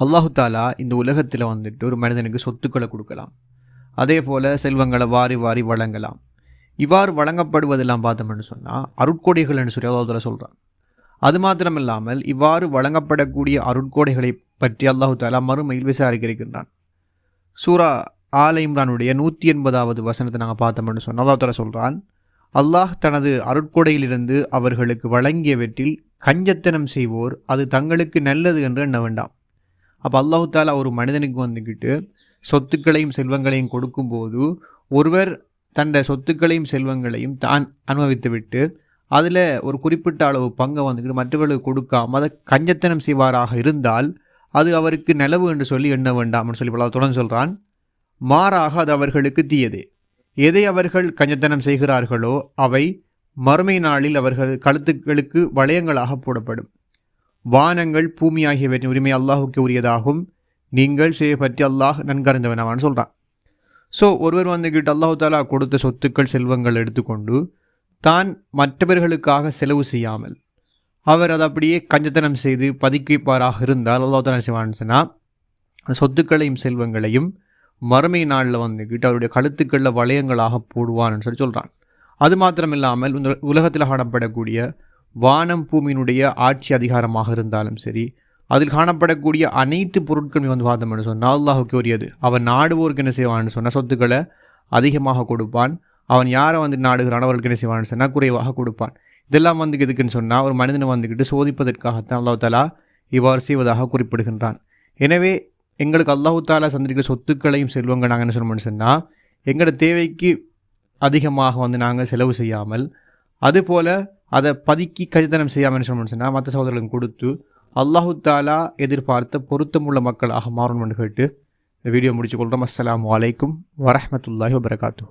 அல்லாஹு தாலா இந்த உலகத்தில் வந்துட்டு ஒரு மனிதனுக்கு சொத்துக்களை கொடுக்கலாம். அதே போல் செல்வங்களை வாரி வாரி வழங்கலாம். இவ்வாறு வழங்கப்படுவதெல்லாம் பார்த்தோம்னு சொன்னால் அருட்கொடைகள்னு சொல்லி அல்லாஹ் சொல்கிறான் அது மாத்திரம் இல்லாமல் இவ்வாறு வழங்கப்படக்கூடிய அருட்கொடைகளை பற்றி அல்லாஹு தாலா மறுமையில் விசாரிக்க இருக்கின்றான் சூரா ஆல இம்ரானுடைய நூற்றி எண்பதாவது வசனத்தை நாங்கள் பார்த்தோம்னு சொன்னால் அல்லாஹ் தாலா சொல்கிறான் அல்லாஹ் தனது அருட்கொடையிலிருந்து அவர்களுக்கு வழங்கியவற்றில் கஞ்சத்தனம் செய்வோர் அது தங்களுக்கு நல்லது என்று எண்ண வேண்டாம். அப்போ அல்லாஹு தாலா ஒரு மனிதனுக்கு வந்துக்கிட்டு சொத்துக்களையும் செல்வங்களையும் கொடுக்கும்போது ஒருவர் தன்னுடைய சொத்துக்களையும் செல்வங்களையும் தான் அனுபவித்து விட்டு அதில் ஒரு குறிப்பிட்ட அளவு பங்கை வந்துக்கிட்டு மற்றவர்களுக்கு கொடுக்காம அதை கஞ்சத்தனம் செய்வாராக இருந்தால் அது அவருக்கு நிலவு என்று சொல்லி எண்ண வேண்டாம்னு சொல்லி பல தொடர்ந்து சொல்கிறான் மாறாக அது அவர்களுக்கு தீயது. எதை அவர்கள் கஞ்சத்தனம் செய்கிறார்களோ அவை மறுமை நாளில் அவர்கள் கழுத்துக்களுக்கு வளையங்களாக போடப்படும். வானங்கள் பூமி ஆகியவற்றின் உரிமை அல்லாஹுக்கு உரியதாகும் நீங்கள் செய்ய பற்றி அல்லாஹ் நன்கறிந்தவனவான்னு சொல்கிறான் ஸோ ஒருவர் வந்துக்கிட்டு அல்லாஹு தாலா கொடுத்த சொத்துக்கள் செல்வங்கள் எடுத்துக்கொண்டு தான் மற்றவர்களுக்காக செலவு செய்யாமல் அவர் அதை அப்படியே கஞ்சத்தனம் செய்து பதுக்கிப்பாராக இருந்தால் அல்லாஹ் தாலா செய்வான்னு சொன்னால் அந்த சொத்துக்களையும் செல்வங்களையும் மறுமை நாளில் வந்துக்கிட்டு அவருடைய கழுத்துக்களில் வளையங்களாக போடுவான்னு சொல்லி சொல்கிறான் அது மாத்திரம் இல்லாமல் இந்த உலகத்தில் காணப்படக்கூடிய வானம் பூமியினுடைய ஆட்சி அதிகாரமாக இருந்தாலும் சரி அதில் காணப்படக்கூடிய அனைத்து பொருட்களும் வந்து பார்த்தோம்னு சொன்னால் அல்லாஹுக்கு உரியது. அவன் நாடுவோருக்கு என்ன செய்வான்னு சொன்ன சொத்துக்களை அதிகமாக கொடுப்பான். அவன் யாரை வந்து நாடுகிறான் அவர்களுக்கு என்ன செய்வான்னு சொன்னால் குறைவாக கொடுப்பான். இதெல்லாம் வந்து எதுக்குன்னு சொன்னால் ஒரு மனிதனை வந்துக்கிட்டு சோதிப்பதற்காகத்தான் அல்லாஹு தாலா இவ்வாறு செய்வதாக குறிப்பிடுகின்றான். எனவே எங்களுக்கு அல்லாஹு தாலா சந்திரிக்கிற சொத்துக்களையும் செல்வங்கள் நாங்கள் என்ன சொல்லணும்னு சொன்னால் எங்களோட தேவைக்கு அதிகமாக வந்து நாங்கள் செலவு செய்யாமல் அதுபோல் அதை பதுக்கி கரித்தனம் செய்யாமல் என்ன சொன்னால் மற்ற சகோதரர்களுக்கு கொடுத்து அல்லாஹு தாலா எதிர்பார்த்த பொருத்தமுள்ள மக்களாக மாறணும்னு கேட்டு வீடியோ முடிச்சு கொள்கிறோம் அஸ்லாம் வலைக்கும் வரமத்துல்லாஹி வபரகாத்து